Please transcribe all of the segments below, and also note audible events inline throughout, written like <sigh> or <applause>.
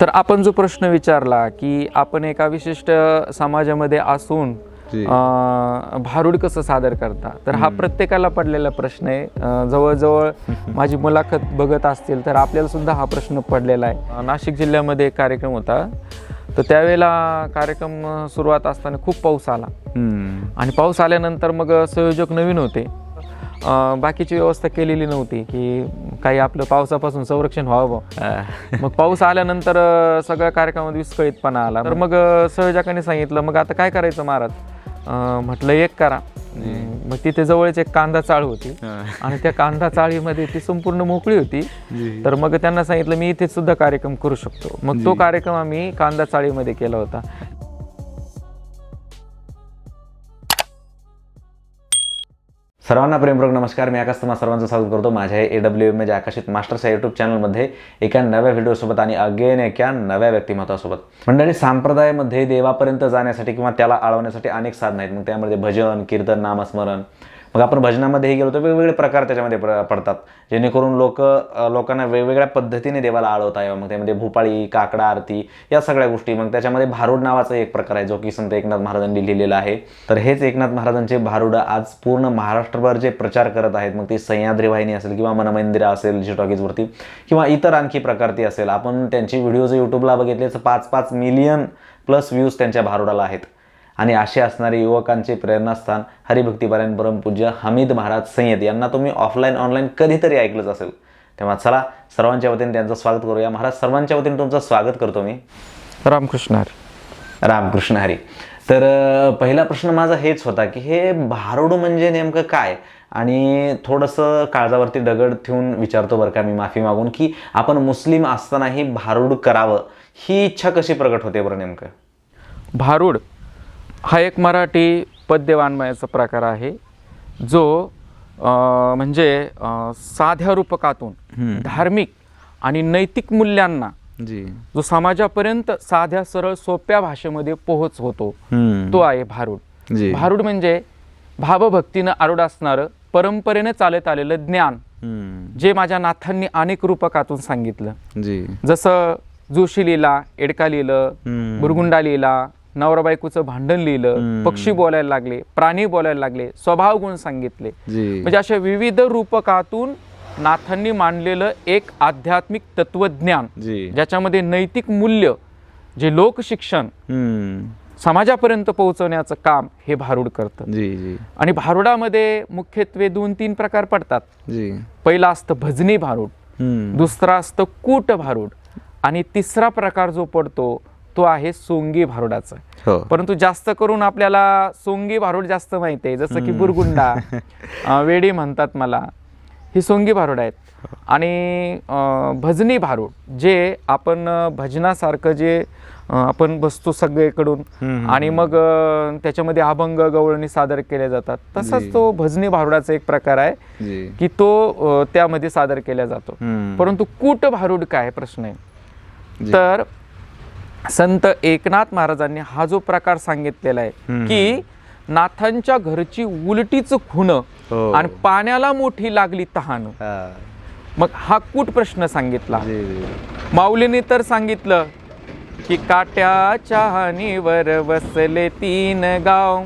तर आपण जो प्रश्न विचारला की आपण एका विशिष्ट समाजामध्ये असून भारुड कसं सादर करता? तर हा प्रत्येकाला पडलेला प्रश्न आहे. जवळजवळ <laughs> माझी मुलाखत बघत असतील तर आपल्याला सुद्धा हा प्रश्न पडलेला आहे. नाशिक जिल्ह्यामध्ये एक कार्यक्रम होता. तर त्यावेळेला कार्यक्रम सुरुवात असताना खूप पाऊस आला. आणि पाऊस आल्यानंतर मग संयोजक नवीन होते. बाकीची व्यवस्था केलेली नव्हती की काही आपलं पावसापासून संरक्षण व्हावं मग पाऊस आल्यानंतर सगळ्या कार्यक्रमात विस्कळीतपणा आला. तर मग अं, संयोजकांनी सांगितलं मग आता काय करायचं महाराज? म्हटलं एक करा. मग तिथे जवळच एक कांदा चाळ होती. आणि त्या कांदा चाळीमध्ये ती संपूर्ण मोकळी होती. तर मग त्यांना सांगितलं मी इथे सुद्धा कार्यक्रम करू शकतो. मग तो. कार्यक्रम आम्ही कांदा चाळीमध्ये केला होता. सर्वांना प्रेमपूर्वक नमस्कार. मी आकाश तुम्हाला सर्वांचं स्वागत करतो. माझ्या ए डब्ल्यू एम आकाशित मास्टर्स या युट्यूब चॅनलमध्ये एका नव्या व्हिडिओसोबत आणि अगेन एका नव्या व्यक्तिमत्वासोबत. मंडळी संप्रदायामध्ये देवापर्यंत जाण्यासाठी किंवा त्याला आळवण्यासाठी अनेक साधनं आहेत. मग त्यामध्ये भजन कीर्तन नामस्मरण मग आपण भजनामध्येही गेलो तर वेगवेगळे प्रकार त्याच्यामध्ये प्र- पडतात. जेणेकरून लोक लोकांना वेगवेगळ्या पद्धतीने देवाला आळवता यावं. मग त्यामध्ये भोपाळी काकडा आरती या सगळ्या गोष्टी. मग त्याच्यामध्ये भारुड नावाचा एक प्रकार आहे जो की संत एकनाथ महाराजांनी लिहिलेला आहे. तर हेच एकनाथ महाराजांचे भारूड आज पूर्ण महाराष्ट्रभर जे प्रचार करत आहेत मग ती सह्याद्री वाहिनी असेल किंवा मनमंदिरा असेल जी टॉकीजवरती किंवा इतर आणखी प्रकारती असेल आपण त्यांची व्हिडिओ यूट्यूबला बघितले तर पाच पाच मिलियन प्लस व्ह्यूज त्यांच्या भारुडाला आहेत. आणि असे असणारे युवकांचे प्रेरणास्थान हरिभक्तीपारायण परमपूज्य हमीद महाराज सय्यद यांना तुम्ही ऑफलाईन ऑनलाईन कधीतरी ऐकलंच असेल. तेव्हा चला सर्वांच्या वतीने त्यांचं स्वागत करूया. महाराज सर्वांच्या वतीने तुमचं स्वागत करतो मी. रामकृष्ण हरी. रामकृष्ण हरी. तर पहिला प्रश्न माझा हेच होता की हे भारुड म्हणजे नेमकं काय? आणि थोडंसं काळजावरती दगड ठेवून विचारतो बरं का मी माफी मागून की आपण मुस्लिम असतानाही भारुड करावं ही इच्छा कशी प्रकट होते बरं नेमकं? भारुड? हा एक मराठी पद्यवाङ्मयाचा प्रकार आहे जो म्हणजे साध्या रूपकातून धार्मिक आणि नैतिक मूल्यांना जी जो समाजापर्यंत साध्या सरळ सोप्या भाषेमध्ये पोहोच होतो. तो आहे भारुड भारुड म्हणजे भावभक्तीनं आरूढ असणारं परंपरेने चालत आलेलं ज्ञान. जे माझ्या नाथांनी अनेक रूपकातून सांगितलं जसं जोशी लिहिला एडका लिहिलं. बुरगुंडा लिहिला नवरा बायकोचं भांडण लिहिलं. पक्षी बोलायला लागले प्राणी बोलायला लागले स्वभाव गुण सांगितले. म्हणजे अशा विविध रूपकातून नाथांनी मांडलेलं एक आध्यात्मिक तत्वज्ञान ज्याच्यामध्ये नैतिक मूल्य जे लोकशिक्षण. समाजापर्यंत पोहोचवण्याचं काम हे भारुड करतं. आणि भारुडामध्ये मुख्यत्वे दोन तीन प्रकार पडतात. पहिला असतं भजनी भारुड. दुसरा असतं कूट भारुड आणि तिसरा प्रकार जो पडतो तो आहे सोंगी भारुडाचा. हो. परंतु जास्त करून आपल्याला सोंगी भारुड जास्त माहिती आहे जसं की बुरगुंडा <laughs> वेडी म्हणतात मला ही सोंगी भारुड आहेत. आणि भजनी भारुड जे आपण भजनासारखं जे आपण बसतो सगळीकडून. आणि मग त्याच्यामध्ये अभंग गवळणी सादर केल्या जातात. तसाच. तो भजनी भारुडाचा एक प्रकार आहे की तो त्यामध्ये सादर केला जातो. परंतु कूट भारुड काय प्रश्न आहे. तर संत एकनाथ महाराजांनी हा जो प्रकार सांगितलेला आहे. की नाथांच्या घरची उलटीच खुण हो. आणि पाण्याला मोठी लागली तहान. मग हा कूट प्रश्न सांगितला. माऊलीने तर सांगितलं की काट्याच्या हानीवर बसले तीन गाव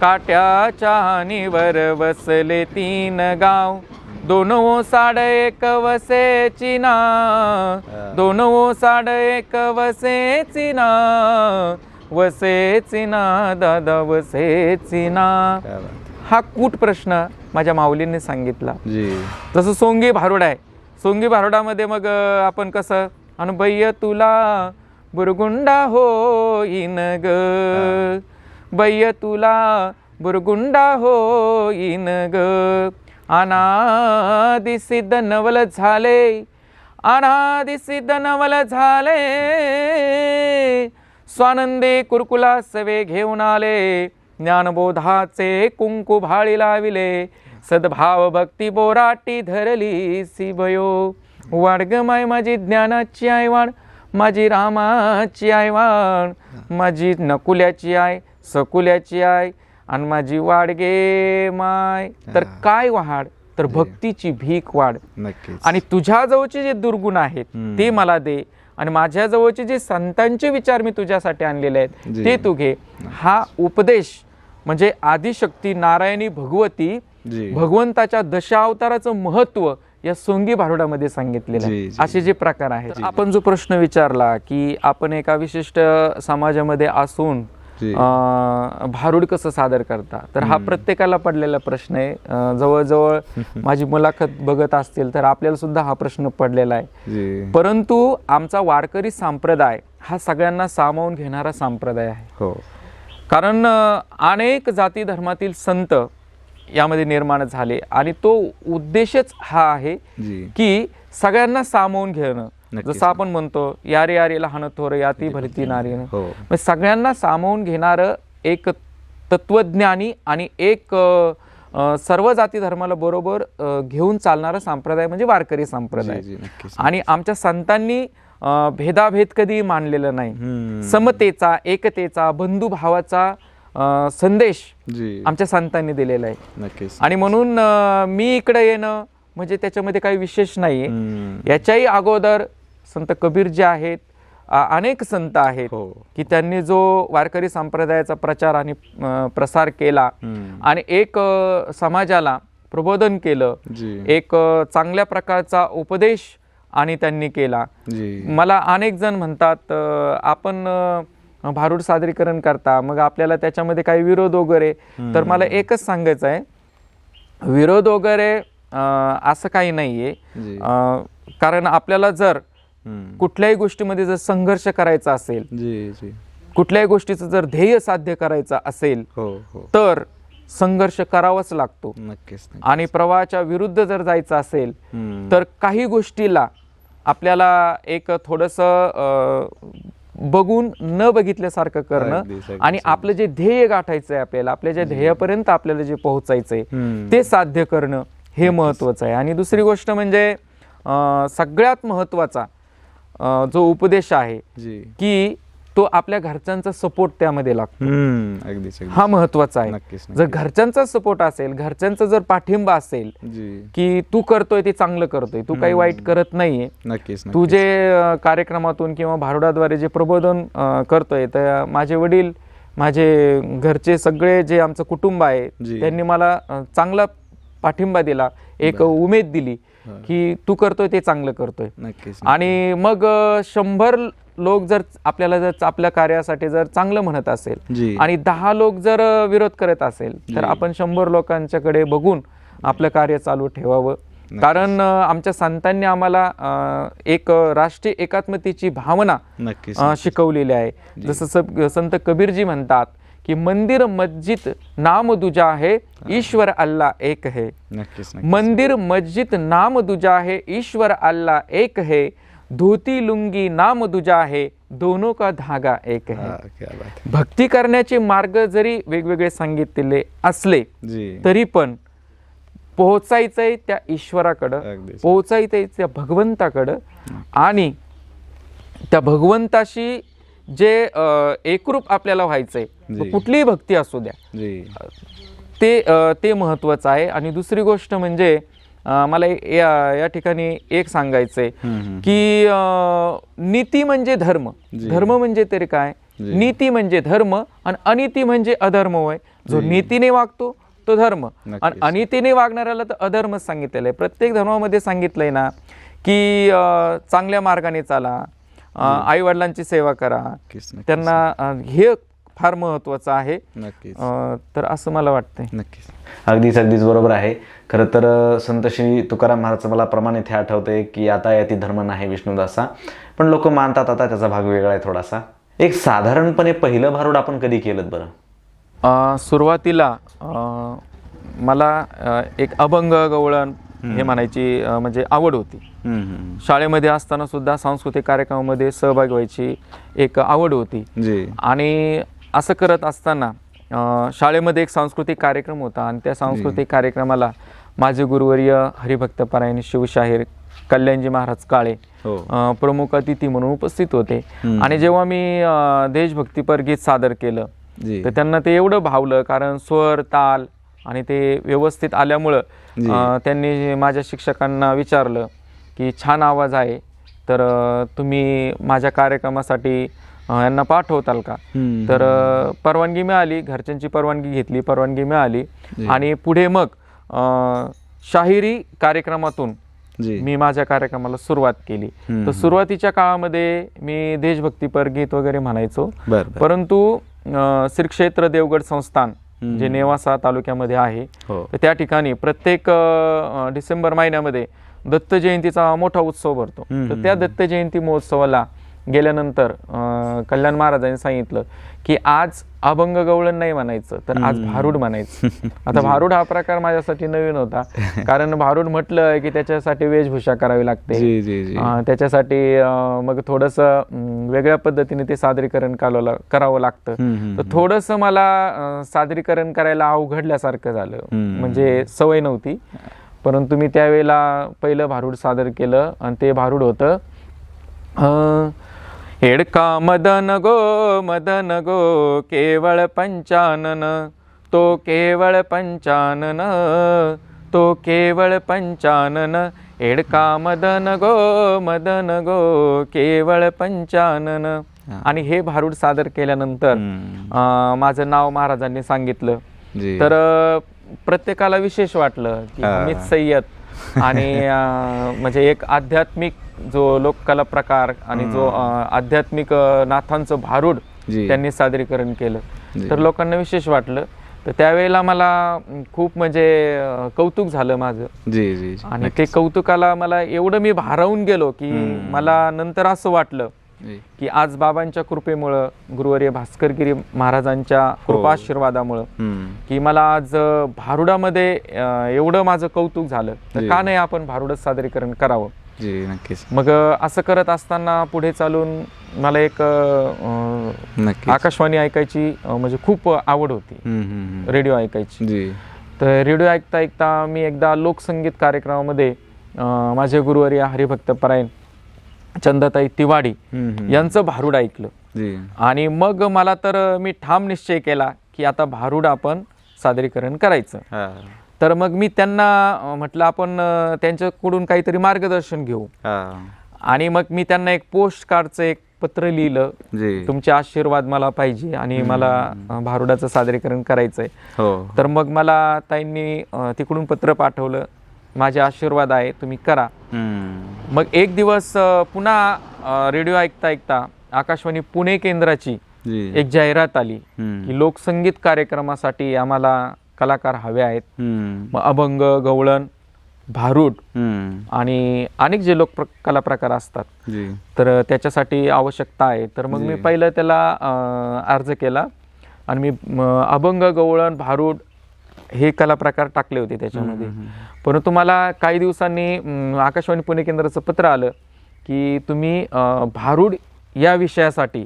काट्याच्या हानीवर बसले तीन गाव दोन साड एक वसेची ना दोन साड एक वसेची ना वसेची ना दादा वसेची ना. हा। कूट प्रश्न माझ्या माऊलीने सांगितला। जी। जसं सोंगी भारुड आहे. सोंगी भारुडामध्ये मग आपण कसं? अनुभय तुला बुरगुंडा होईन ग. बय्य तुला बुरगुंडा होईन ग. अनादिसिद्ध नवल झाले. अनादिसिद्ध नवल झाले. स्वानंदे कुरकुला सवे घेऊन आले. ज्ञानबोधाचे कुंकू भाळी लाविले. सद्भाव भक्ती बोराटी धरली सिबयो वाडग माय माझी ज्ञानाची आईवाण माझी रामाची आईवाण माझी नकुल्याची आई सकुल्याची आई आणि माझी वाडगे माय. तर काय वाढ? तर भक्तीची भीक वाढ. आणि तुझ्या जवळचे जे दुर्गुण आहेत. ते मला दे. आणि माझ्या जवळचे जे संतांचे विचार मी तुझ्यासाठी आणलेले आहेत. ते तू घे. हा उपदेश म्हणजे आदिशक्ती नारायणी भगवती जी. भगवंताच्या दशावताराचं महत्त्व या सोंगी भारुडामध्ये सांगितलेलं आहे. असे जे प्रकार आहेत. आपण जो प्रश्न विचारला की आपण एका विशिष्ट समाजामध्ये असून भारुड कसं सादर करता? तर हा प्रत्येकाला पडलेला प्रश्न आहे. जवळजवळ <laughs> माझी मुलाखत बघत असतील तर आपल्याला सुद्धा हा प्रश्न पडलेला आहे. परंतु आमचा वारकरी संप्रदाय हा सगळ्यांना सामावून घेणारा संप्रदाय आहे. हो. कारण अनेक जाती धर्मातील संत यामध्ये निर्माण झाले आणि तो उद्देशच हा आहे की सगळ्यांना सामावून घेणं. जसं आपण म्हणतो यारे यारे लहान थोर याती भरती नारी. हो. मग सगळ्यांना सामावून घेणारं एक तत्वज्ञानी आणि एक सर्व जाती धर्माला बरोबर घेऊन चालणारा संप्रदाय म्हणजे वारकरी संप्रदाय. आणि आमच्या संतांनी भेदाभेद कधी मानलेला नाही. समतेचा एकतेचा बंधुभावाचा संदेश आमच्या संतांनी दिलेला आहे. आणि म्हणून मी इकडे येणं म्हणजे त्याच्यामध्ये काही विशेष नाही. याच्याही अगोदर संत कबीर जे आहेत अनेक संत आहेत हो. की त्यांनी जो वारकरी संप्रदायाचा प्रचार आणि प्रसार केला. आणि एक समाजाला प्रबोधन केलं एक चांगल्या प्रकारचा उपदेश आणि त्यांनी केला. मला अनेक जण म्हणतात आपण भारूड सादरीकरण करता मग आपल्याला त्याच्यामध्ये काही विरोध वगैरे. तर मला एकच सांगायचं आहे विरोध वगैरे असं काही नाही आहे जी कारण आपल्याला जर. कुठल्याही गोष्टीमध्ये जर संघर्ष करायचा असेल जी जी. कुठल्याही गोष्टीचं जर ध्येय साध्य करायचं असेल हो हो. तर संघर्ष करावाच लागतो. नक्कीच. आणि प्रवाहाच्या विरुद्ध जर जायचं असेल. तर काही गोष्टीला आपल्याला एक थोडंसं बघून न बघितल्यासारखं करणं आणि आपलं जे ध्येय गाठायचं आहे आपल्याला आपल्या ज्या ध्येयापर्यंत आपल्याला जे पोहोचायचंय. ते साध्य करणं हे महत्वाचं आहे. आणि दुसरी गोष्ट म्हणजे सगळ्यात महत्त्वाचा जो उपदेश आहे की तो आपल्या घरच्यांचा सपोर्ट त्यामध्ये लागतो. हा महत्त्वाचा आहे. जर घरच्यांचा सपोर्ट असेल घरच्यांचा जर पाठिंबा असेल की तू करतोय ते चांगलं करतोय तू काही वाईट करत नाहीये नक्कीच तू. जे कार्यक्रमातून किंवा भारुडाद्वारे जे प्रबोधन करतोय तर माझे वडील माझे घरचे सगळे जे आमचं कुटुंब आहे. त्यांनी मला चांगला पाठिंबा दिला एक उमेद दिली. की तू करतोय ते चांगलं करतोय. नक्कीच आणि मग शंभर लोक जर आपल्याला जर आपल्या कार्यासाठी जर चांगलं म्हणत असेल आणि दहा लोक जर विरोध करत असेल तर. आपण शंभर लोकांच्याकडे बघून आपलं कार्य चालू ठेवावं. कारण आमच्या संतांनी आम्हाला एक राष्ट्रीय एकात्मतेची भावना शिकवलेली आहे. जसं संत कबीरजी म्हणतात की मंदिर मस्जिद नाम दुजा है ईश्वर अल्लाह एक है। मंदिर मस्जिद नाम दुजा है ईश्वर अल्लाह एक है। धोती लुंगी नाम दुजा है दोनों का धागा एक है। हा क्या बात है. भक्ती करण्याचे मार्ग जरी वेगवेगळे सांगितलेले असले तरी पण पोहोचायचंय त्या ईश्वराकडं पोहोचायचंय त्या भगवंताकडं आणि त्या भगवंताशी जे एकरूप आपल्याला व्हायचंय कुठलीही भक्ती असू द्या. ते ते महत्वाचं आहे. आणि दुसरी गोष्ट म्हणजे मला या या ठिकाणी एक सांगायचंय. की नीती म्हणजे धर्म. धर्म म्हणजे तरी काय. नीती म्हणजे धर्म आणि अनिती म्हणजे अधर्म होय. जो नीतीने वागतो तो धर्म. आणि. अनितीने वागणाऱ्याला तर अधर्मच सांगितलेलं आहे. प्रत्येक धर्मामध्ये सांगितलंय ना की चांगल्या मार्गाने चाला आई वडिलांची सेवा करा. त्यांना हे फार महत्वाचं आहे. नक्कीच. अ, तर असं मला वाटतंय. नक्कीच. अगदीच अगदीच बरोबर आहे. खरं तर संत श्री तुकाराम महाराजचं मला प्रमाण इथे आठवतंय की आता याती धर्म नाही विष्णुदासा. पण लोक मानतात आता त्याचा भाग वेगळा आहे थोडासा. एक साधारणपणे पहिलं भारूड आपण कधी केलं बरं? अ, सुरुवातीला अ, मला एक अभंग गवळण हे म्हणायची म्हणजे आवड होती. शाळेमध्ये असताना सुद्धा सांस्कृतिक कार्यक्रमामध्ये सहभागी व्हायची एक आवड होती. आणि असं करत असताना शाळेमध्ये एक सांस्कृतिक कार्यक्रम होता आणि त्या सांस्कृतिक कार्यक्रमाला माझे गुरुवर्य हरिभक्त पारायण शिवशाहीर कल्याणजी महाराज काळे हो. प्रमुख अतिथी म्हणून उपस्थित होते. आणि जेव्हा मी देशभक्तीपर गीत सादर केलं तर त्यांना ते एवढं भावलं कारण स्वर ताल आणि ते व्यवस्थित आल्यामुळं त्यांनी माझ्या शिक्षकांना विचारलं की छान आवाज आहे तर तुम्ही माझ्या कार्यक्रमासाठी यांना पाठवताल का. तर परवानगी मिळाली घरच्यांची परवानगी घेतली परवानगी मिळाली. आणि पुढे मग शाहिरी कार्यक्रमातून मी माझ्या कार्यक्रमाला सुरुवात केली. तर सुरुवातीच्या काळामध्ये मी देशभक्तीपर गीत वगैरे म्हणायचो परंतु श्री क्षेत्र देवगड संस्थान. जे नेवासा तालुक्यामध्ये आहे. हो. तर त्या ठिकाणी प्रत्येक डिसेंबर महिन्यामध्ये दत्त जयंतीचा मोठा उत्सव भरतो. तर त्या दत्त जयंती महोत्सवाला गेल्यानंतर कल्याण महाराजांनी सांगितलं की आज अभंग गवळण नाही म्हणायचं तर आज भारूड म्हणायचं. <laughs> आता भारूड हा प्रकार माझ्यासाठी नवीन होता <laughs> कारण भारूड म्हटलं की त्याच्यासाठी वेशभूषा करावी लागते. त्याच्यासाठी मग थोडंसं वेगळ्या पद्धतीने ते सादरीकरण करावं लागतं. तर थोडंसं मला सादरीकरण करायला अवघडल्यासारखं झालं. म्हणजे सवय नव्हती. परंतु मी त्यावेळेला पहिलं भारूड सादर केलं आणि ते भारूड होतं. अं, हेडका मदन गो मदन गो केवळ पंचानन तो केवळ पंचानन तो केवळ पंचानन हेडका मदन गो मदन गो केवळ पंचानन आणि हे भारूड सादर केल्यानंतर माझं नाव महाराजांनी सांगितलं. तर प्रत्येकाला विशेष वाटलं की सय्यद आणि म्हणजे एक आध्यात्मिक जो लोककला प्रकार आणि जो आध्यात्मिक नाथांचं भारूड. त्यांनी सादरीकरण केलं. तर लोकांना विशेष वाटलं तर त्यावेळेला मला खूप म्हणजे कौतुक झालं माझं जी जी. आणि ते कौतुकाला मला एवढं मी भारावून गेलो की मला नंतर असं वाटलं. की आज बाबांच्या कृपेमुळं गुरुवर्य भास्करगिरी महाराजांच्या कृपाशीर्वादामुळं हम्म. की मला आज भारुडामध्ये एवढं माझं कौतुक झालं तर. का नाही आपण भारुडच सादरीकरण करावं जी नक्कीच. मग असं करत असताना पुढे चालून मला एक आकाशवाणी ऐकायची म्हणजे खूप आवड होती. रेडिओ ऐकायची. जी. तर रेडिओ ऐकता ऐकता मी एकदा लोकसंगीत कार्यक्रमामध्ये माझे गुरुवर्य हरिभक्त परायण चंदाताई तिवाडी. यांचं भारूड ऐकलं. आणि मग मला तर मी ठाम निश्चय केला की आता भारूड आपण सादरीकरण करायचं. तर मग मी त्यांना म्हटलं आपण त्यांच्याकडून काहीतरी मार्गदर्शन घेऊ. आणि मग मी त्यांना एक पोस्ट कार्डचं एक पत्र लिहिलं. तुमचे आशीर्वाद मला पाहिजे आणि मला भारुडाचं सादरीकरण करायचं आहे हो. तर मग मला ताईंनी तिकडून पत्र पाठवलं. माझे आशीर्वाद आहे तुम्ही करा. मग एक दिवस पुन्हा रेडिओ ऐकता ऐकता आकाशवाणी पुणे केंद्राची एक जाहिरात आली. की लोकसंगीत कार्यक्रमासाठी आम्हाला कलाकार हवे आहेत. मग अभंग गवळण भारूड. आणि अनेक जे लोक कला प्रकार असतात तर त्याच्यासाठी आवश्यकता आहे तर मग मी. पहिलं त्याला अर्ज केला आणि मी अभंग गवळण भारूड हे कला प्रकार टाकले होते त्याच्यामध्ये परंतु मला काही दिवसांनी आकाशवाणी पुणे केंद्राचं पत्र आलं की तुम्ही भारूड या विषयासाठी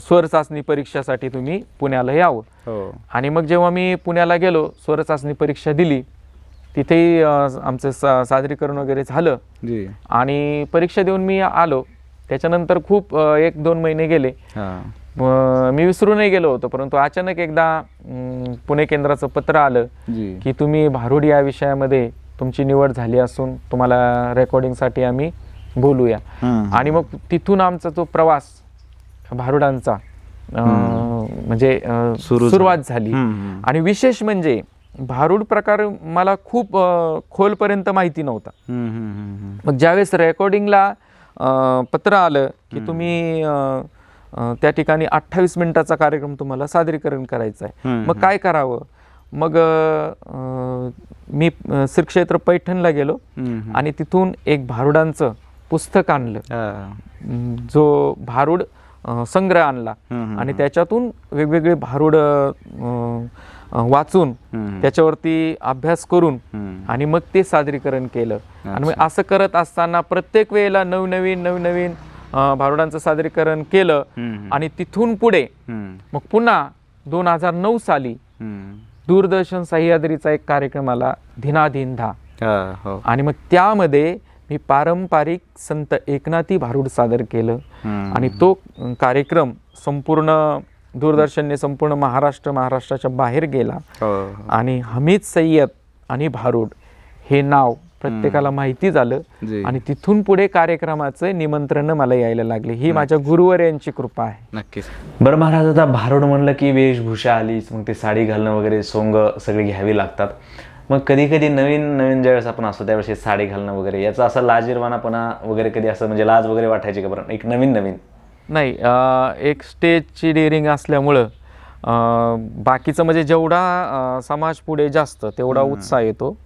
स्वर चाचणी परीक्षासाठी तुम्ही पुण्याला यावं हो. आणि मग जेव्हा मी पुण्याला गेलो स्वर चाचणी परीक्षा दिली तिथेही आमचं सा सादरीकरण वगैरे झालं. आणि परीक्षा देऊन मी आलो. त्याच्यानंतर खूप एक दोन महिने गेले. म- विसरूनही गेलो होतो परंतु अचानक एकदा पुणे केंद्राचं पत्र आलं की तुम्ही भारूड या विषयामध्ये तुमची निवड झाली असून तुम्हाला रेकॉर्डिंगसाठी आम्ही बोलूया. आणि मग तिथून आमचा तो प्रवास भारुडांचा म्हणजे सुरुवात झाली. आणि विशेष म्हणजे भारूड प्रकार मला खूप खोलपर्यंत माहिती नव्हता. मग ज्यावेळेस रेकॉर्डिंगला पत्र आलं की तुम्ही त्या ठिकाणी अठ्ठावीस मिनिटाचा कार्यक्रम तुम्हाला सादरीकरण करायचं आहे. मग काय करावं? मग मी अं, श्री क्षेत्र पैठणला गेलो. आणि तिथून एक भारुडांचं पुस्तक आणलं जो भारूड संग्रह आणला आणि त्याच्यातून वेगवेगळे भारूड वाचून. त्याच्यावरती अभ्यास करून. आणि मग ते सादरीकरण केलं आणि मग असं करत असताना प्रत्येक वेळेला नवनवीन नवनवीन भारुडांचं सादरीकरण केलं. आणि तिथून पुढे. मग पुन्हा दोन हजार नऊ साली. दूरदर्शन सह्याद्रीचा एक कार्यक्रम आला धिनाधिन धा हो आणि मग त्यामध्ये मी पारंपरिक संत एकनाथी भारूड सादर केलं. आणि तो कार्यक्रम संपूर्ण दूरदर्शनने संपूर्ण महाराष्ट्र महाराष्ट्राच्या बाहेर गेला. हो आणि हमीद सय्यद आणि भारूड हे नाव प्रत्येकाला माहिती झालं. आणि तिथून पुढे कार्यक्रमाचं निमंत्रण मला यायला लागले. ही माझ्या गुरुवर यांची कृपा आहे. नक्कीच. बरं महाराज आता भारुड म्हणलं की वेशभूषा आलीच मग ते साडी घालणं वगैरे सोंग सगळी घ्यावी लागतात. मग कधी कधी नवीन नवीन ज्यावेळेस आपण असतो त्यावेळेस साडी घालणं वगैरे याचा असं लाजीरवानापणा वगैरे कधी असं म्हणजे लाज वगैरे वाटायची का बरं? एक नवीन नवीन. नाही एक स्टेजची डेअरिंग असल्यामुळं बाकीचं म्हणजे जेवढा समाज पुढे जास्त तेवढा उत्साह येतो.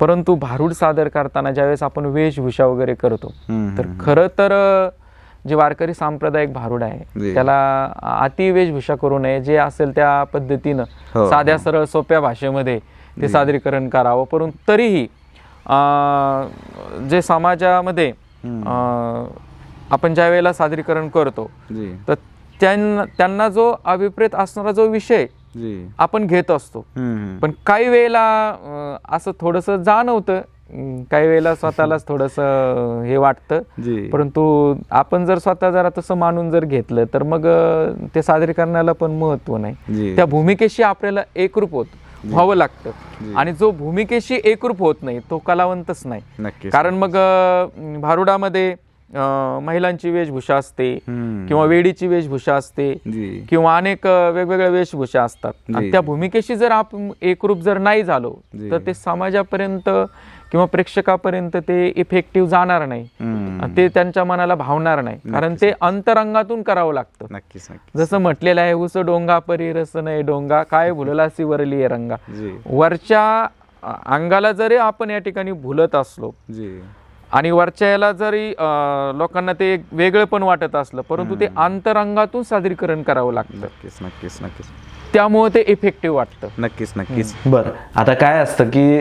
परंतु भारूड सादर करताना ज्यावेळेस आपण वेशभूषा वगैरे करतो तर खरं तर जे वारकरी सांप्रदायिक भारूड आहे. त्याला अति वेशभूषा करू नये जे असेल त्या पद्धतीनं हो. साध्या सरळ सोप्या भाषेमध्ये ते सादरीकरण करावं. परंतु तरीही जे समाजामध्ये आपण ज्या वेळेला सादरीकरण करतो तर त्यांना त्यांना जो अभिप्रेत असणारा जो विषय आपण घेत असतो. पण काही वेळेला असं थोडंसं जाणवतं काही वेळेला स्वतःलाच थोडंसं हे वाटतं. परंतु आपण जर स्वतः जरा तसं मानून जर घेतलं तर मग ते सादरीकरणाला पण महत्त्व नाही. त्या भूमिकेशी आपल्याला एकरूप होत. व्हावं लागतं. आणि जो भूमिकेशी एकरूप होत नाही तो कलावंतच नाही. कारण मग भारुडामध्ये महिलांची वेशभूषा असते किंवा वेडीची वेशभूषा असते किंवा अनेक वेगवेगळ्या वेशभूषा असतात. आणि. त्या भूमिकेशी जर आपण एकरूप जर नाही झालो. तर ते समाजापर्यंत किंवा प्रेक्षकापर्यंत ते इफेक्टिव्ह जाणार नाही. ते त्यांच्या मनाला भावणार नाही. कारण ते अंतरंगातून करावं लागतं. नक्कीच जसं म्हटलेलं आहे उस डोंगा परी रस नाही डोंगा. काय भुललासी वरली रंगा. वरच्या अंगाला जरी आपण या ठिकाणी भुलत असलो आणि वरच्या याला जरी लोकांना ते वेगळं पण वाटत असलं परंतु ते अंतरंगातून सादरीकरण करावं लागतं. नक्कीच नक्कीच नक्कीच. त्यामुळे ते इफेक्टिव्ह वाटतं. नक्कीच नक्कीच. बरं. आता काय असतं की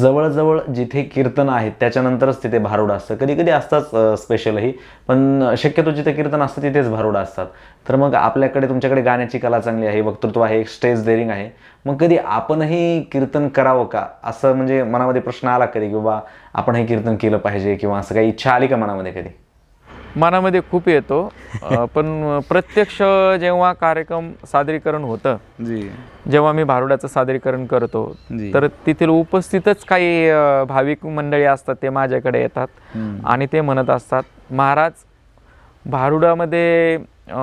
जवळजवळ जिथे कीर्तन आहेत त्याच्यानंतरच तिथे भारुड असतं. कधी कधी असतात स्पेशलही पण शक्यतो जिथे कीर्तन असतं तिथेच भारुड असतात. तर मग आपल्याकडे तुमच्याकडे गाण्याची कला चांगली आहे वक्तृत्व आहे एक स्टेज डेअरिंग आहे. मग कधी आपणही कीर्तन करावं का? असं म्हणजे मनामध्ये प्रश्न आला कधी की बाबा आपण हे कीर्तन केलं पाहिजे किंवा असं काही इच्छा आली का मनामध्ये कधी? मनामध्ये खूप येतो <laughs> अ, पण प्रत्यक्ष जेव्हा कार्यक्रम सादरीकरण होतं जी जेव्हा मी भारुडाचं सादरीकरण करतो जी. तर तेथील उपस्थितच काही अ, भाविक मंडळी असतात ते माझ्याकडे येतात हम्म. आणि ते म्हणत असतात महाराज भारुडामध्ये अ,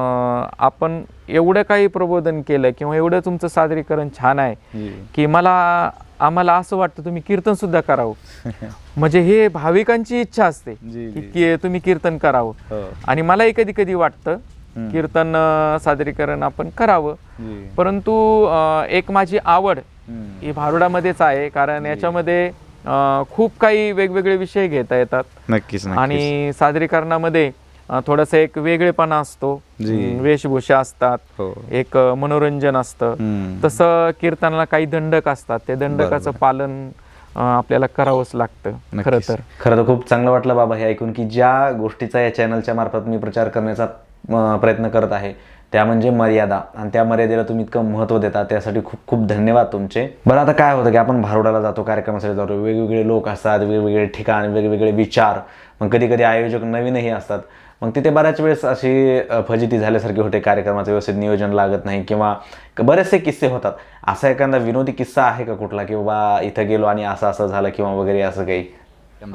आपण एवढं काही प्रबोधन केलं किंवा एवढं तुमचं सादरीकरण छान आहे जी की मला आम्हाला असं वाटतं तुम्ही कीर्तन सुद्धा करावं. <laughs> म्हणजे हे भाविकांची इच्छा असते की तुम्ही कीर्तन करावं. हो. आणि मलाही कधी कधी वाटतं कीर्तन सादरीकरण आपण करावं. परंतु एक माझी आवड. ही भारुडामध्येच आहे कारण याच्यामध्ये खूप काही वेगवेगळे विषय घेता येतात. नक्कीच. आणि सादरीकरणामध्ये थोडासा एक वेगळेपणा असतो. वेशभूषा असतात. हो. एक मनोरंजन असतं. तसं कीर्तनाला काही दंडक असतात. ते दंडकाचं पालन आपल्याला करावंच लागतं. खरं. तर. खरं तर खूप चांगलं वाटलं बाबा हे ऐकून की ज्या गोष्टीचा या चॅनलच्या मार्फत मी प्रचार करण्याचा प्रयत्न करत आहे त्या म्हणजे मर्यादा. आणि त्या मर्यादेला तुम्ही इतकं महत्त्व देता त्यासाठी खूप खूप धन्यवाद तुमचे. बरं आता काय होतं की आपण भारुडाला जातो कार्यक्रमासाठी जातो वेगवेगळे लोक असतात वेगवेगळे ठिकाण वेगवेगळे विचार. मग कधी कधी आयोजक नवीनही असतात. मग तिथे बऱ्याच वेळेस अशी फजिती झाल्यासारखी होते कार्यक्रमाचं व्यवस्थित नियोजन लागत नाही किंवा बरेचसे किस्से होतात. असा एखादा विनोदी किस्सा आहे का कुठला की बाबा इथं गेलो आणि असं असं झालं किंवा वगैरे असं काही?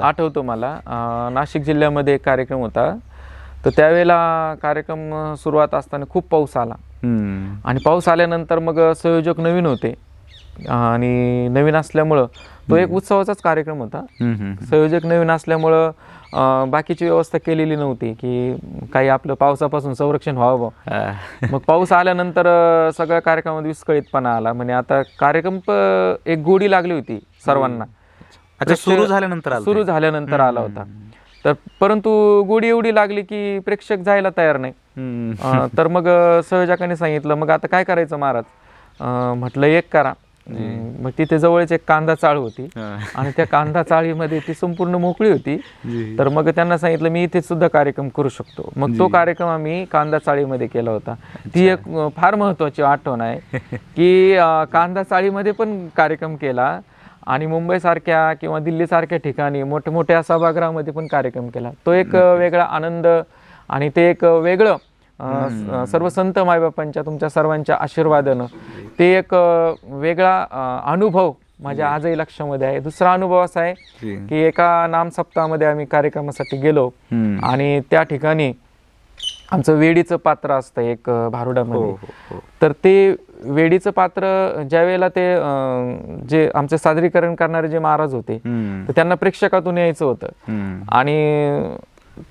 आठवतो मला नाशिक जिल्ह्यामध्ये एक कार्यक्रम होता. तर त्यावेळेला कार्यक्रम सुरुवात असताना खूप पाऊस आला. आणि पाऊस आल्यानंतर मग संयोजक नवीन होते. आणि नवीन असल्यामुळं तो एक उत्सवाचाच कार्यक्रम होता. संयोजक नवीन असल्यामुळं बाकीची व्यवस्था केलेली नव्हती की काही आपलं पावसापासून संरक्षण व्हावं मग पाऊस आल्यानंतर सगळ्या कार्यक्रमामध्ये विस्कळीतपणा आला. म्हणजे आता कार्यक्रम प- एक गोडी लागली होती सर्वांना. अच्छा सुरू झाल्यानंतर आलं सुरू झाल्यानंतर आला होता. तर परंतु गोडी एवढी लागली की प्रेक्षक जायला तयार नाही. तर मग संयोजकांनी सांगितलं मग आता काय करायचं महाराज? म्हटलं एक करा. मग तिथे जवळच एक कांदा चाळ होती. आणि त्या कांदा चाळीमध्ये ती संपूर्ण मोकळी होती. तर मग त्यांना सांगितलं मी इथे सुद्धा कार्यक्रम करू शकतो. मग तो कार्यक्रम आम्ही कांदा चाळीमध्ये केला होता. ती एक फार महत्वाची आठवण आहे <laughs> की कांदा चाळीमध्ये पण कार्यक्रम केला आणि मुंबईसारख्या किंवा दिल्लीसारख्या ठिकाणी मोठमोठ्या सभागृहामध्ये पण कार्यक्रम केला. तो एक वेगळा आनंद आणि ते एक वेगळं सर्व संत मायबापांच्या तुमच्या सर्वांच्या आशीर्वादानं ते एक वेगळा अनुभव माझ्या आजही लक्षामध्ये आहे. दुसरा अनुभव असा आहे की एका नाम सप्ताहामध्ये आम्ही कार्यक्रमासाठी गेलो. आणि त्या ठिकाणी आमचं वेडीचं पात्र असतं एक अं, हो भारुडामध्ये. हो हो तर ते वेडीचं पात्र ज्या वेळेला ते जे आमचे सादरीकरण करणारे जे महाराज होते. तर त्यांना प्रेक्षकातून यायचं होतं. आणि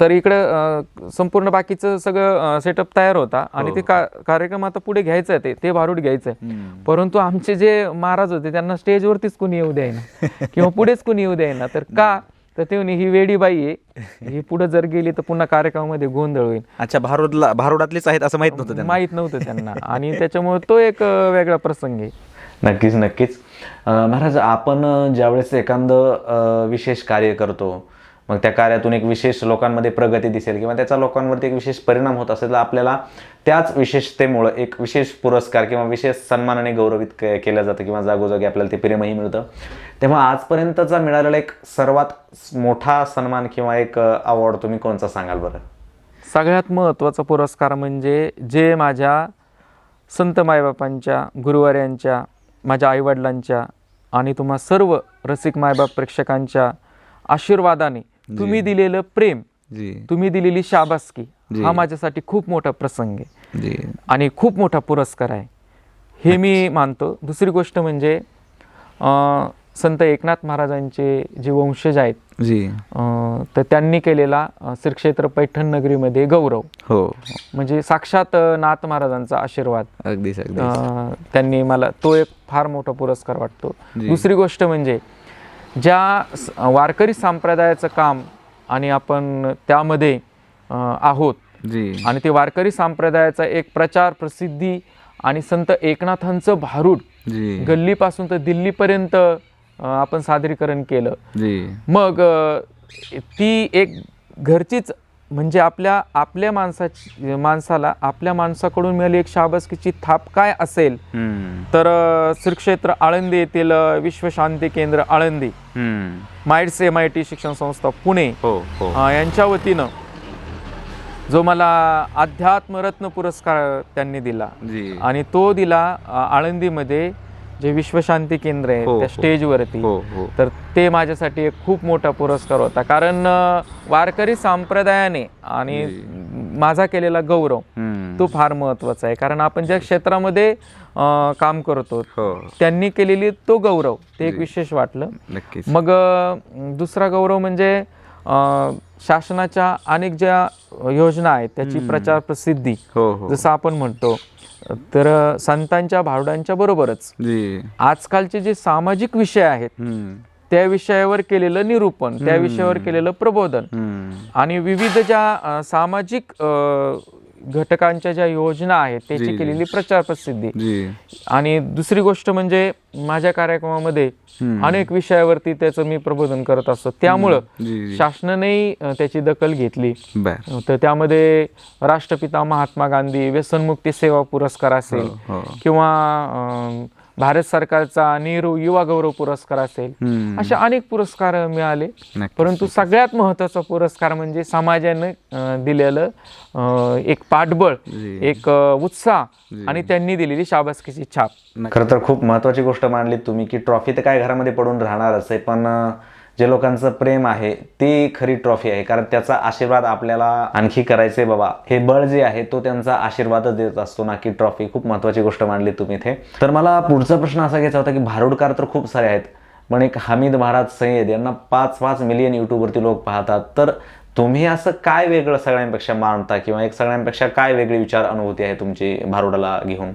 तर इकडं संपूर्ण बाकीचं सगळं सेटअप तयार होता. आणि ते का कार्यक्रम आता पुढे घ्यायचं आहे ते ते भारूड घ्यायचं आहे. परंतु आमचे जे महाराज होते त्यांना स्टेजवरतीच कोणी येऊ द्यायना किंवा पुढेच कोणी येऊ द्यायना तर का? तर ते ही वेडी बाई आहे. ही पुढे जर गेली तर पुन्हा कार्यक्रमामध्ये गोंधळ होईल. अच्छा भारूडला भारूडातलेच आहेत असं माहीत नव्हतं त्यांना. माहीत नव्हतं त्यांना. आणि त्याच्यामुळे तो एक वेगळा प्रसंग आहे. नक्कीच नक्कीच. महाराज आपण ज्यावेळेस एखादं विशेष कार्य करतो मग त्या कार्यातून एक विशेष लोकांमध्ये प्रगती दिसेल किंवा त्याचा लोकांवरती एक विशेष परिणाम होत असेल तर आपल्याला त्याच विशेषतेमुळं एक विशेष पुरस्कार किंवा विशेष सन्मानाने गौरवित के- केलं जातं किंवा जागोजागी आपल्याला ते प्रेमही मिळतं. तेव्हा आजपर्यंतचा मिळालेला एक सर्वात मोठा सन्मान किंवा एक अवॉर्ड तुम्ही कोणचा सांगाल बरं? सगळ्यात महत्त्वाचा पुरस्कार म्हणजे जे माझ्या संत मायबापांच्या गुरुवार्यांच्या माझ्या आईवडिलांच्या आणि तुम्हा सर्व रसिक मायबाप प्रेक्षकांच्या आशीर्वादाने तुम्ही दिलेलं प्रेम तुम्ही दिलेली शाबासकी. हा माझ्यासाठी खूप मोठा प्रसंग आहे. आणि खूप मोठा पुरस्कार आहे. हे मी मानतो. दुसरी गोष्ट म्हणजे संत एकनाथ महाराजांचे जे वंशज आहेत जी. तर त्यांनी केलेला श्रीक्षेत्र पैठण नगरीमध्ये गौरव. हो. म्हणजे साक्षात नाथ महाराजांचा आशीर्वाद. अगदीच अगदीच. अं, त्यांनी मला तो एक फार मोठा पुरस्कार वाटतो. दुसरी गोष्ट म्हणजे ज्या वारकरी संप्रदायाचं काम आणि आपण त्यामध्ये आहोत आणि ते वारकरी संप्रदायाचा एक प्रचार प्रसिद्धी आणि संत एकनाथांचं भारूड गल्लीपासून तर दिल्लीपर्यंत आपण सादरीकरण केलं. मग ती एक घरचीच म्हणजे आपल्या आपल्या माणसाची माणसाला आपल्या माणसाकडून मिळाली एक शाबासकीची थाप काय असेल. तर अ, श्री क्षेत्र आळंदी येथील विश्वशांती केंद्र आळंदी. माइट्स एम आय टी शिक्षण संस्था पुणे. हो हो. यांच्या वतीनं जो मला अध्यात्मरत्न पुरस्कार त्यांनी दिला. आणि तो दिला आळंदीमध्ये जे विश्वशांती केंद्र आहे हो, त्या हो. स्टेजवरती. हो हो. तर ते माझ्यासाठी एक खूप मोठा पुरस्कार होता. कारण अ, वारकरी संप्रदायाने आणि माझा केलेला गौरव हम्म. तो फार महत्त्वाचा आहे. कारण आपण ज्या क्षेत्रामध्ये अ, काम करतो हो. त्यांनी केलेली तो गौरव ते एक विशेष वाटलं. नक्कीच. मग अ, दुसरा गौरव म्हणजे शासनाच्या अनेक ज्या योजना आहेत त्याची प्रचार प्रसिद्धी हो हो. जसं आपण म्हणतो तर संतांच्या भारुडांच्या बरोबरच. आजकालचे जे सामाजिक विषय आहेत. त्या विषयावर केलेलं निरूपण त्या विषयावर केलेलं प्रबोधन. आणि विविध ज्या सामाजिक घटकांच्या ज्या योजना आहेत त्याची. केलेली प्रचार प्रसिद्धी आणि दुसरी गोष्ट म्हणजे माझ्या कार्यक्रमामध्ये. अनेक विषयावरती त्याचं मी प्रबोधन करत असतो. त्यामुळं अ, त्याची दखल घेतली. तर त्यामध्ये राष्ट्रपिता महात्मा गांधी व्यसनमुक्ती सेवा पुरस्कार असेल हो. किंवा अ, भारत सरकारचा नेहरू युवा गौरव पुरस्कार असेल. असे अनेक पुरस्कार मिळाले. परंतु सगळ्यात महत्त्वाचा पुरस्कार म्हणजे समाजानं दिलेलं एक पाठबळ. एक उत्साह. आणि त्यांनी दिलेली शाबासकीची छाप खरं तर खूप महत्वाची गोष्ट मांडली तुम्ही की ट्रॉफी तर काय घरामध्ये पडून राहणारच आहे पण जे लोकांचं प्रेम आहे ती खरी ट्रॉफी आहे. कारण त्याचा आशीर्वाद आपल्याला आणखी करायचे बाबा. हे बळ जे आहे तो त्यांचा आशीर्वादच देत असतो ना की ट्रॉफी खूप महत्वाची गोष्ट मांडली तुम्ही इथे. तर मला पुढचा प्रश्न असा घ्यायचा होता की भारुडकार तर खूप सारे आहेत पण एक हमीद महाराज सय्यद यांना पाच पाच मिलियन युट्यूबवरती लोक पाहतात. तर तुम्ही असं काय वेगळं सगळ्यांपेक्षा मानता किंवा एक सगळ्यांपेक्षा काय वेगळी विचार अनुभूती आहे तुमची भारुडाला घेऊन?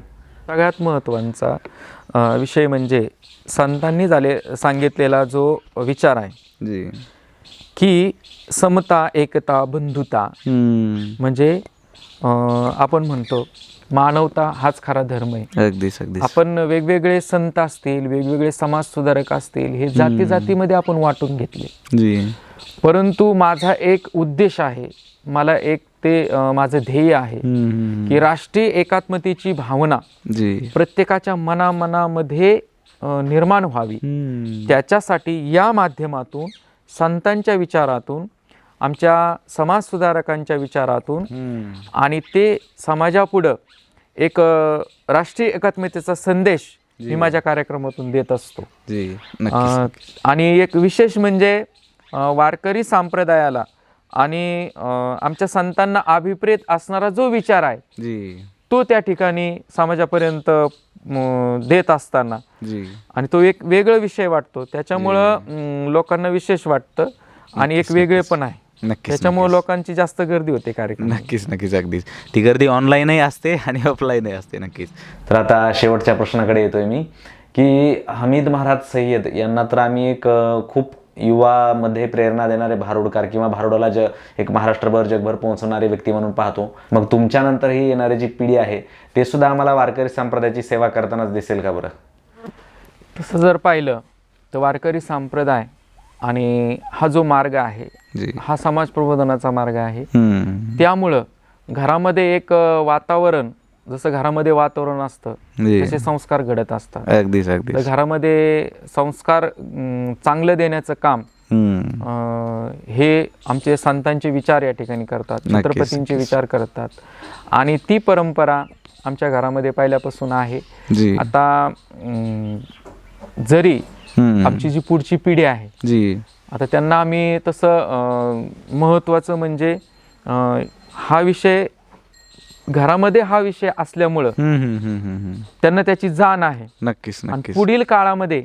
सगळ्यात महत्त्वाचा विषय म्हणजे संतांनी झाले सांगितलेला जो विचार आहे. जी. की समता एकता बंधुता. म्हणजे आपण म्हणतो मानवता हाच खरा धर्म आहे. अगदीच अगदीच. आपण वेगवेगळे संत असतील वेगवेगळे समाज सुधारक असतील हे जाती जातीमध्ये आपण वाटून घेतले. परंतु माझा एक उद्देश आहे मला एक ते माझं ध्येय आहे. की राष्ट्रीय एकात्मतेची भावना प्रत्येकाच्या मनामनामध्ये निर्माण व्हावी. त्याच्यासाठी या माध्यमातून संतांच्या विचारातून आमच्या समाजसुधारकांच्या विचारातून हम्म. आणि ते समाजापुढं एक राष्ट्रीय एकात्मतेचा संदेश मी माझ्या कार्यक्रमातून देत असतो आणि एक विशेष म्हणजे वारकरी संप्रदायाला आणि आमच्या संतांना अभिप्रेत असणारा जो विचार आहे जी. तो त्या ठिकाणी समाजापर्यंत देत असताना जी. आणि तो एक वेगळा विषय वाटतो. त्याच्यामुळं लोकांना विशेष वाटतं आणि एक वेगळे पण आहे. नक्कीच त्याच्यामुळे लोकांची जास्त गर्दी होते कार्यक्रम नक्कीच नक्कीच अगदीच. ती गर्दी ऑनलाईनही असते आणि ऑफलाईनही असते नक्कीच. तर आता शेवटच्या प्रश्नाकडे येतोय मी की हमीद महाराज सय्यद यांना तर आम्ही एक खूप युवामध्ये प्रेरणा देणारे भारुडकार किंवा भारुडाला ज एक महाराष्ट्रभर जगभर पोहोचवणारे व्यक्ती म्हणून पाहतो. मग तुमच्यानंतर ही येणारी जी पिढी आहे ते सुद्धा आम्हाला वारकरी संप्रदायाची सेवा करतानाच दिसेल का बरं? तसं जर पाहिलं तर वारकरी संप्रदाय आणि हा जो मार्ग आहे जी. हा समाज प्रबोधनाचा मार्ग आहे. त्यामुळं घरामध्ये एक वातावरण जसं घरामध्ये वातावरण असतं तसे संस्कार घडत असतात. अगदीच तर अगदीच घरामध्ये संस्कार चांगलं देण्याचं काम हे आमचे संतांचे विचार या ठिकाणी करतात छत्रपतींचे. विचार करतात. आणि ती परंपरा आमच्या घरामध्ये पहिल्यापासून आहे. आता जरी. आमची जी पुढची पिढी आहे जी. आता त्यांना आम्ही तसं महत्त्वाचं म्हणजे हा विषय घरामध्ये हा विषय असल्यामुळं. त्यांना त्याची जाण आहे. नक्कीच पुढील काळामध्ये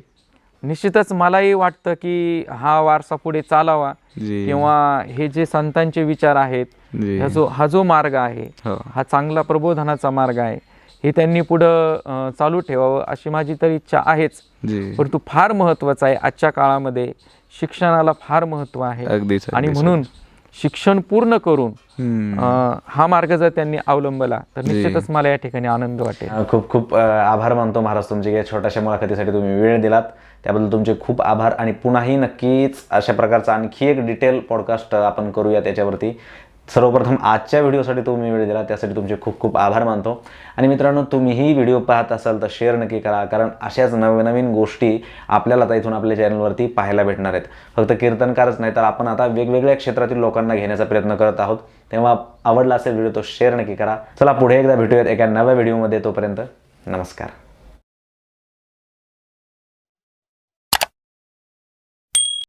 निश्चितच मलाही वाटतं की हा वारसा पुढे चालावा किंवा हे जे संतांचे विचार आहेत जी. हा जो हा जो मार्ग आहे हो. हा चांगला प्रबोधनाचा मार्ग आहे हे त्यांनी पुढं चालू ठेवावं अशी माझी तर इच्छा आहेच. परंतु फार महत्त्वाचं आहे आजच्या काळामध्ये शिक्षणाला फार महत्त्व आहे. अगदीच आणि. म्हणून शिक्षण पूर्ण करून. अं, हा मार्ग जर त्यांनी अवलंबला तर. निश्चितच मला या ठिकाणी आनंद वाटेल अ, खूप खूप अ, आभार मानतो महाराज तुमचे या छोट्याशा मुलाखतीसाठी तुम्ही वेळ दिलात त्याबद्दल तुमचे खूप आभार आणि पुन्हाही नक्कीच अशा प्रकारचा आणखी एक डिटेल पॉडकास्ट आपण करूया त्याच्यावरती सर्वप्रथम आजच्या व्हिडिओसाठी तुम्ही वेळ दिला त्यासाठी तुमचे खूप खूप आभार मानतो. आणि मित्रांनो तुम्हीही व्हिडिओ पाहत असाल तर शेअर नक्की करा कारण अशाच नवनवीन गोष्टी आपल्याला आता इथून आपल्या चॅनलवरती पाहायला भेटणार आहेत. फक्त कीर्तनकारच नाही तर आपण आता वेगवेगळ्या क्षेत्रातील लोकांना घेण्याचा प्रयत्न करत आहोत. तेव्हा आवडला असेल व्हिडिओ तो शेअर नक्की करा. चला पुढे एकदा भेटूयात एका नव्या व्हिडिओमध्ये. तोपर्यंत नमस्कार.